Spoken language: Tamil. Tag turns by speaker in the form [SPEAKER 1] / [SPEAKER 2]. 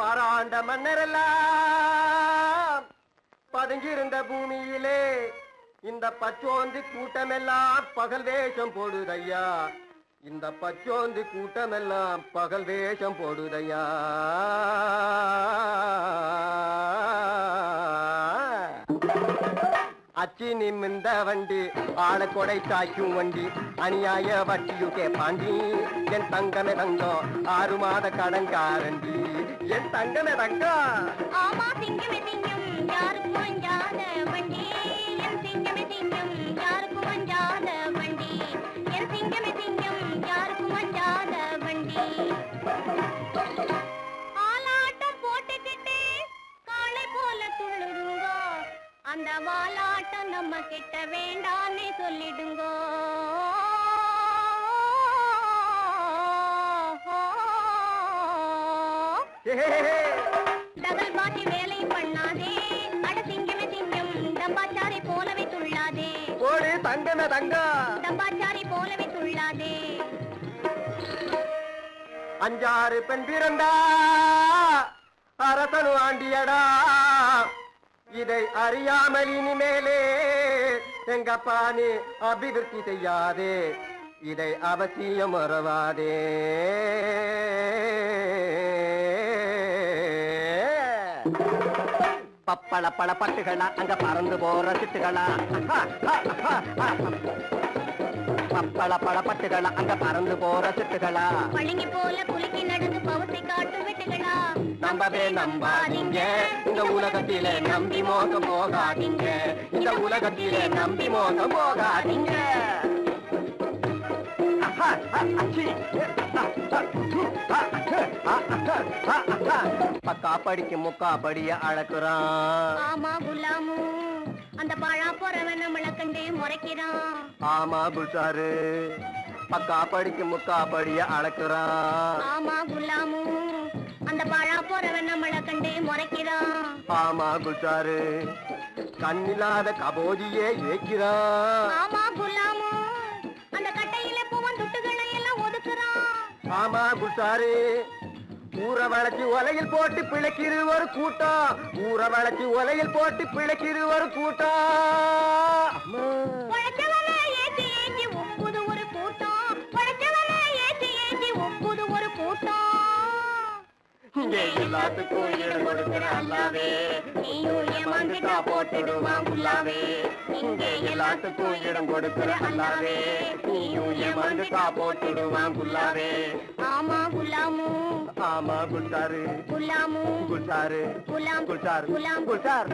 [SPEAKER 1] பாராண்ட மன்னரெல்லாம் பதுங்கியிருந்த பூமியிலே இந்த பச்சோந்தி கூட்டமெல்லாம் பகல் வேஷம் போடுதையா இந்த பச்சோந்தி கூட்டமெல்லாம் பகல் வேஷம் போடுதையா Thank you. அச்சி நிமிந்த வண்டி ஆள கொடை தாய்க்கும் வண்டி அநியாய வட்டியுக்கே பாண்டி என் தங்கமே தங்கம் ஆறு மாத கடங்காரண்டி என் தங்கமே தங்கம்.
[SPEAKER 2] ஆமா சிங்கமே சிங்கம் யாருக்கும் அந்த வாலாட்டம் நம்ம கிட்ட வேண்டான்னு சொல்லிடுங்கோ. டபுள் பாட்டி வேலை பண்ணாதே. அட சிங்கமே சிங்கம் டம்பாச்சாரி போலவே துள்ளாதே.
[SPEAKER 1] ஓடு தங்கமே தங்கம்
[SPEAKER 2] டம்பாச்சாரி போலவே துள்ளாதே.
[SPEAKER 1] அஞ்சாறு பெண் பிறந்தா அரசனு ஆண்டியடா. இதை அறியாமல் இனிமேலே எங்கப்பா நீ அபிவிருத்தி செய்யாதே. இதை அவசியம் மறவாதே. பப்பள பல பட்டுகளா அங்க பறந்து போற சிட்டுகளா. பப்பள பல பட்டுகளா அங்க பறந்து போற சிட்டுகளா.
[SPEAKER 2] பளிங்கி போல குலுக்கி நடந்து பவத்தை
[SPEAKER 1] நம்பவே நம்பாதீங்க. இந்த உலகத்திலே நம்பி மோகம் போகாதீங்க. இந்த உலகத்திலே நம்பி மோகம் போகாதீங்க. பக்கா படிக்கு முக்கா படிய அழக்குறான்
[SPEAKER 2] ஆமா குலாமு. அந்த பழா போறவன் நம்மள கண்டு முறைக்கிறான்.
[SPEAKER 1] ஆமா புஷாரு. பக்கா படிக்கு முக்கா படிய அழக்குறான்
[SPEAKER 2] கண்டு முறைக்கிறான்
[SPEAKER 1] ஆமா குஷாரு கண்ணில்லாத கபோதியே ஏக்கிறான்
[SPEAKER 2] ஆமா குலாமு அந்த கட்டையில பூவன் துட்டுகளை எல்லாம் ஒதுக்குறான்
[SPEAKER 1] ஆமா குஷாரு ஊற வளைச்சு ஒலையில் போட்டு பிழைக்கிற ஒரு கூட்டம் ஊற வளைச்சு ஒலையில் போட்டு பிழைக்கிற
[SPEAKER 2] ஒரு கூட்டம்
[SPEAKER 1] இங்கே எல்லாத்துக்கும் ஈடு கொடுக்கிற அல்லாவே.
[SPEAKER 2] நீயும் ஏமாந்துட்டா போட்டுடுவான் புல்லாவே.
[SPEAKER 1] இங்கே எல்லாத்துக்கும் இடம் கொடுக்கிற அல்லாவே. நீயும் ஏமாந்துட்டா போட்டுடுவான் குல்லாவே
[SPEAKER 2] ஆமா குலாமு
[SPEAKER 1] ஆமா குஷாரு
[SPEAKER 2] குலாமு
[SPEAKER 1] குஷாரு
[SPEAKER 2] குலாம்
[SPEAKER 1] குஷார்
[SPEAKER 2] குலாம்
[SPEAKER 1] குஷார்